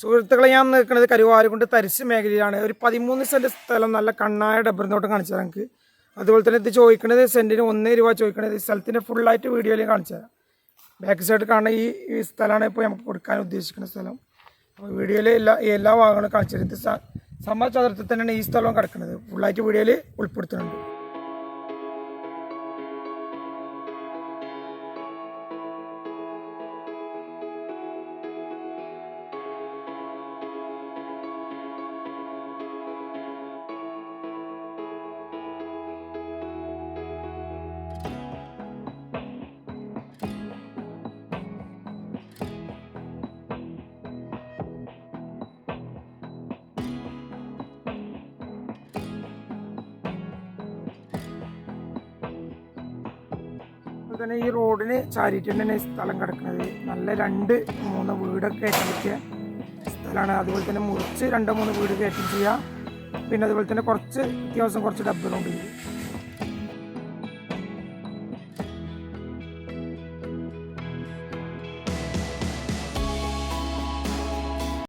സുഹൃത്തുക്കളെ ഞാൻ നിൽക്കുന്നത് കരുവാരുകൊണ്ട് തരിശ് മേഖലയിലാണ്. ഒരു പതിമൂന്ന് സെന്റ് സ്ഥലം നല്ല കണ്ണായ ഡബറിനോട്ട് കാണിച്ചു തരാം എനിക്ക്. അതുപോലെ തന്നെ ഇത് ചോദിക്കുന്നത് സെന്റിന് ഒന്നേ രൂപ ചോദിക്കുന്നത്. ഈ സ്ഥലത്തിന്റെ ഫുള്ളായിട്ട് വീഡിയോയിൽ കാണിച്ചു തരാം ബാക്ക് സൈഡ് കാണുന്ന ഈ ഈ സ്ഥലമാണ് ഇപ്പോൾ നമുക്ക് കൊടുക്കാൻ ഉദ്ദേശിക്കുന്ന സ്ഥലം. അപ്പോൾ വീഡിയോയിൽ എല്ലാ എല്ലാ ഭാഗങ്ങളും കാണിച്ചു തരും ഇത് സ- ചതുർത്ഥത്തിൽ തന്നെയാണ് ഈ സ്ഥലവും കിടക്കുന്നത്. ഫുള്ളായിട്ട് വീഡിയോയിൽ ഉൾപ്പെടുത്തുന്നുണ്ട്. അതുപോലെ തന്നെ ഈ റോഡിന് ചാരിറ്റിന്റെ തന്നെ സ്ഥലം കിടക്കുന്നത്. നല്ല രണ്ട് മൂന്ന് വീടൊക്കെ കയറ്റാൻ പറ്റിയ സ്ഥലമാണ്. അതുപോലെ തന്നെ മുറിച്ച് രണ്ട് മൂന്ന് വീട് കയറ്റം ചെയ്യുക പിന്നെ അതുപോലെ തന്നെ കുറച്ച് അത്യാവശ്യം കുറച്ച് ഡബ്ബറുണ്ട്